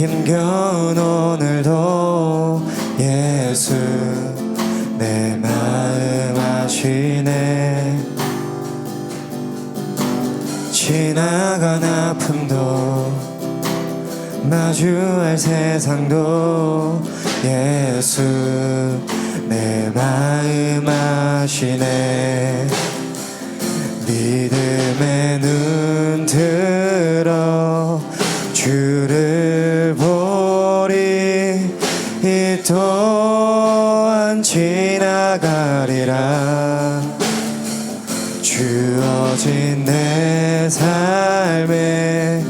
힘겨운 오늘도 예수 내 마음 아시네. 지나간 아픔도 마주할 세상도 예수 내 마음 아시네. 믿음의 눈 들어 지나가리라 주어진 내 삶의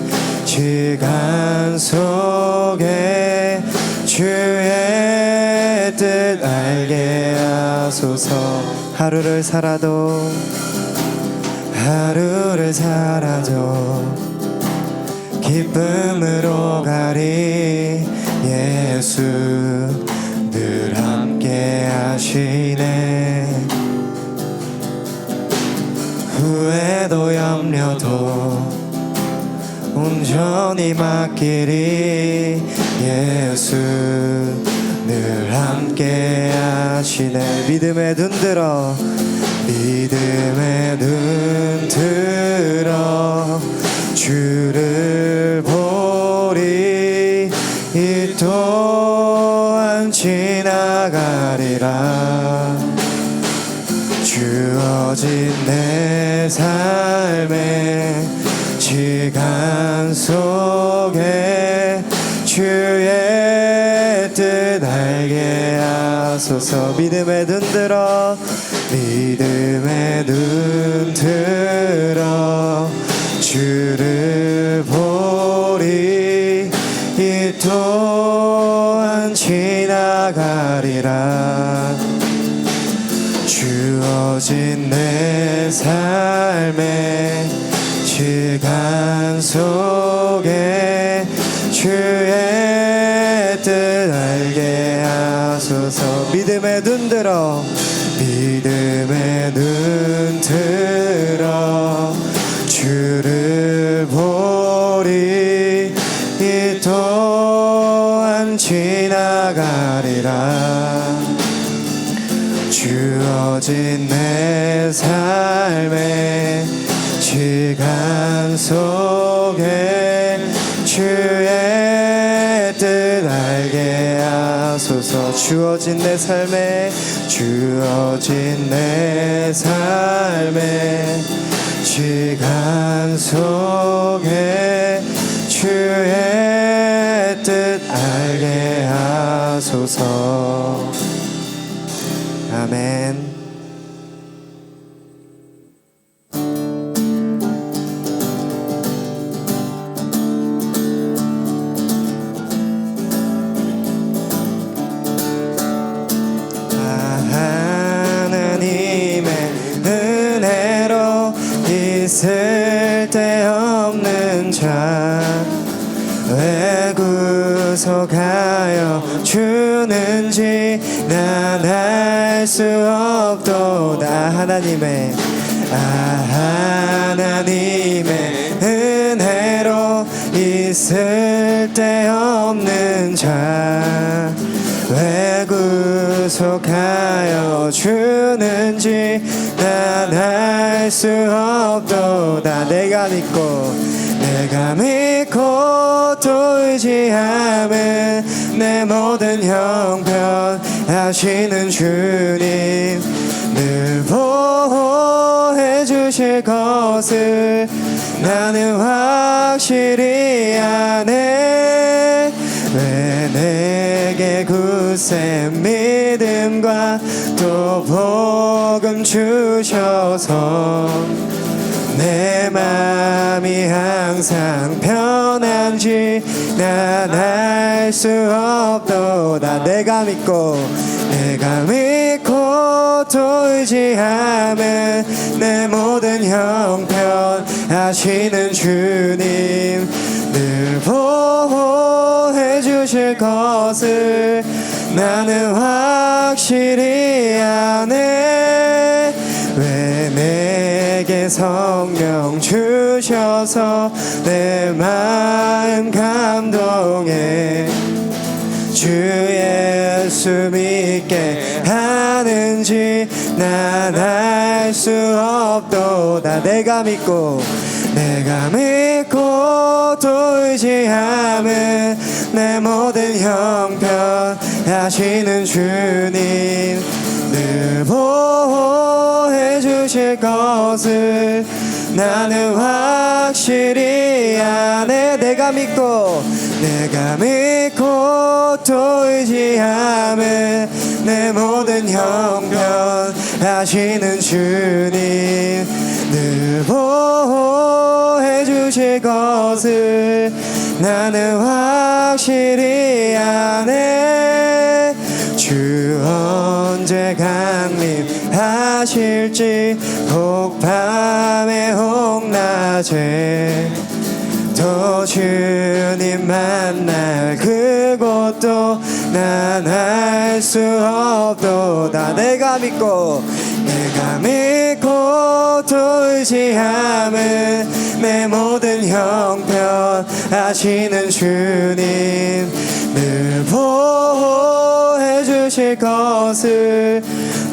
시간 속에 주의 뜻 알게 하소서. 하루를 살아도 하루를 살아도 기쁨으로 가리 예수 늘 함께 하시네 후회도 염려도 온전히 맡기리 예수 늘 함께 하시네. 믿음의 눈 들어 믿음의 눈 들어 주를 보리 이 또한 지나가리라 주어진 내 삶의 시간 속에 주의 뜻 알게 하소서. 믿음의 눈 들어 믿음의 눈 들어 주를 보리. 이 또한 지나가리라. 주 어진 내 삶의 시간 속에 주의 뜻 알게 하소서. 믿음의 눈 들어 주어진 내 삶의 시간 속에 주의 뜻 알게 하소서. 주어진 내 삶의 주어진 내 삶의 시간 속에 주의 뜻 알게 하소서 아멘. 난알수 없도다 하나님의 아 하나님의 은혜로 있을 때 없는 자 왜 구속하여 주는지 난알수 없도다 내가 믿고 내가 믿고 또 의지함은 내 모든 형편 하시는 주님 늘 보호해 주실 것을 나는 확실히 아네. 왜 내게 굳센 믿음과 또 복음 주셔서 내 맘이 항상 편한 주었는지 난알수 없도다. 내가 믿고 내가 믿고 또 의지함은 내 모든 형편 하시는 주님 늘 보호해 주실 것을 나는 확실히 아네. 왜 내게 성령 주셔서 내 마음 감동해. 주 예수 믿게 하는지 난 알 수 없도다. 내가 믿고 내가 믿고 또 의지함은 내 모든 형편 하시는 주님 늘 보호해 주실 것을 나는 확실히 아네. 내가 믿고 내가 믿고 또 의지함은 내 모든 형편 하시는 주님. 늘 보호해 주실 것을 나는 확실히 아네 주 언제 강림하실지 혹밤에 혹낮에 또 주님 만날 그곳도 난 알 수 없도다. 내가 믿고 내가 믿고 또 의지함은 내 모든 형편 하시는 주님 늘 보호해 주실 것을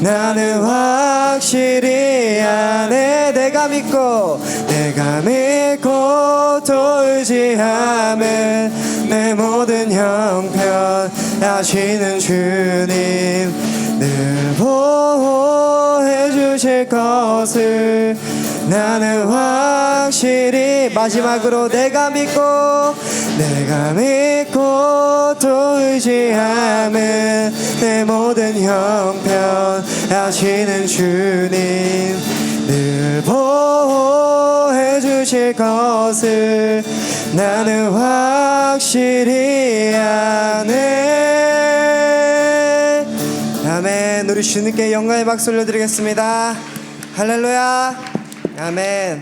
나는 확실히 아네. 내가 믿고 내가 믿고 또 의지함은 내 모든 형편 하시는 주님. 늘 보호해 주실 것을 나는 확실히 마지막으로 내가 믿고 내가 믿고 또 의지함은 내 모든 형편 하시는 주님 늘 보호해 주실 것을 나는 확실히 아네. 아멘. 우리 주님께 영광의 박수 올려드리겠습니다. 할렐루야. 아멘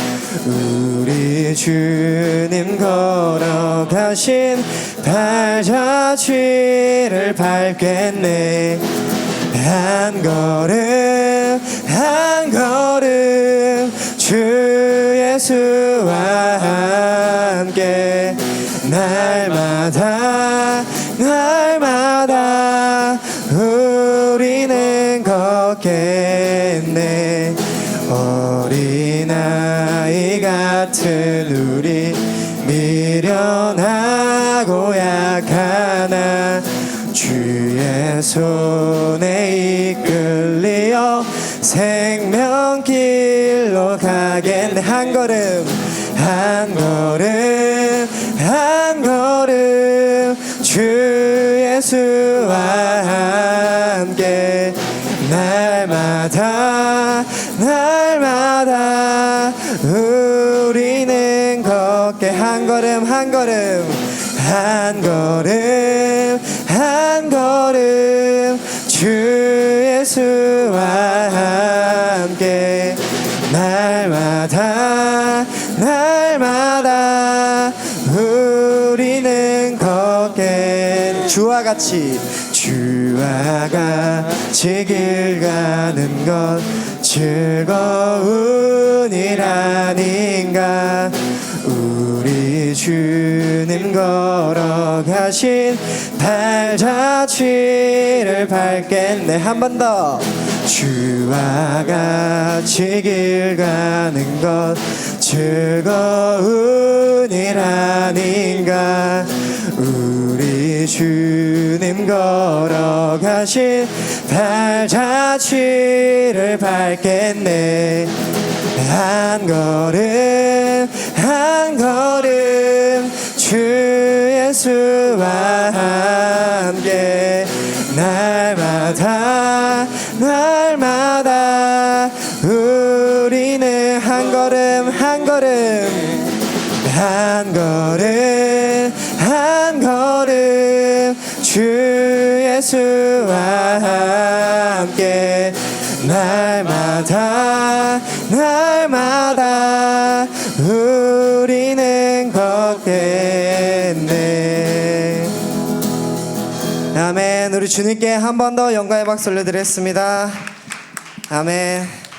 주님 걸어가신 발자취를 밟겠네. 한 걸음 한 걸음 주 예수와 함께 날마다 약하나 주의 손에 이끌리어 생명길로 가겠네. 한 걸음 한 걸음 한 걸음 주 예수와 함께 날마다 날마다 우리는 걷게. 한 걸음 한 걸음 한 걸음 예수와 함께 날마다 날마다 우리는 걷게. 주와 같이 주와 같이 길 가는 것 즐거운 일 아닌가 주님 걸어가신 발자취를 밟겠네. 한 번 더. 주와 같이 길 가는 것 즐거운 일 아닌가 우리 주님 걸어가신 발자취를 밟겠네. 한 걸음 한 걸음 주 예수와 함께 날 예수와 함께 날마다 날마다 우리는 걷겠네. 아멘. 우리 주님께 한 번 더 영광의 박수 올려드렸습니다. 아멘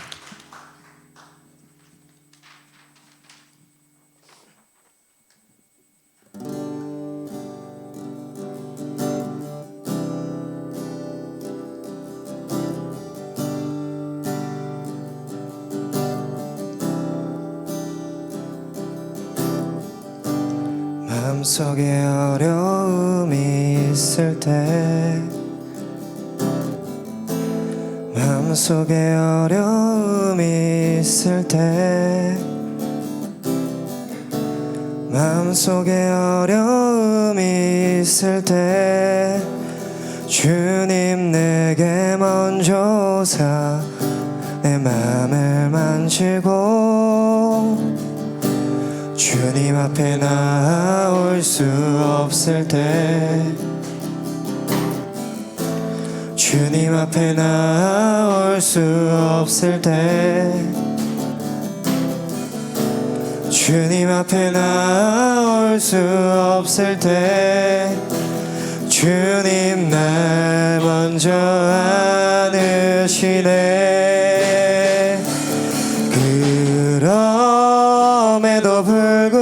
마음속에 어려움이 있을 때 마음속에 어려움이 있을 때 마음속에 어려움이 있을 때 주님 내게 먼저 오사 내 맘을 만지고 주님 앞에 나올 수 없을 때 주님 앞에 나올 수 없을 때 주님 앞에 나올 수 없을 때 주님 날 먼저 안으시네. 그럼에도 불구하고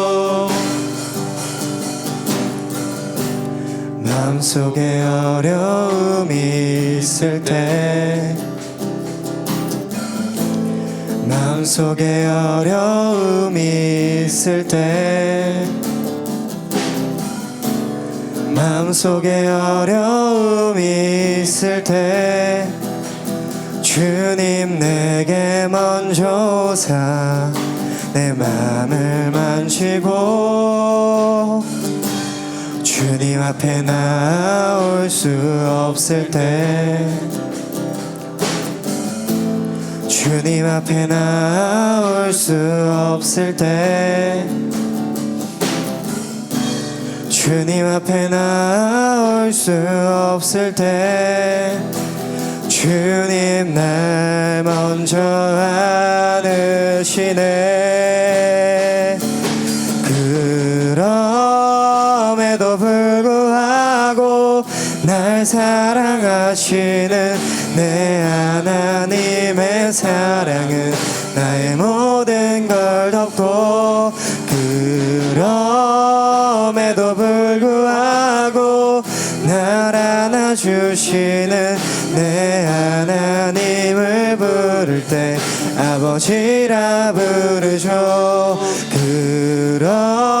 마음속에 어려움이 있을 때 마음속에 어려움이 있을 때 마음속에 어려움이 있을 때 주님 내게 먼저 오사 내 맘을 만지고 주님 앞에 나올 수 없을 때 주님 앞에 나올 수 없을 때 주님 앞에 나올 수 없을 때 주님 날 먼저 안으시네. 그럼에도 불구하고 날 사랑하시는 내 하나님의 사랑은 나의 모든 걸 덮고 그럼에도 불구하고 날 안아주시는 내 하나님을 부를 때 아버지라 부르죠. 그럼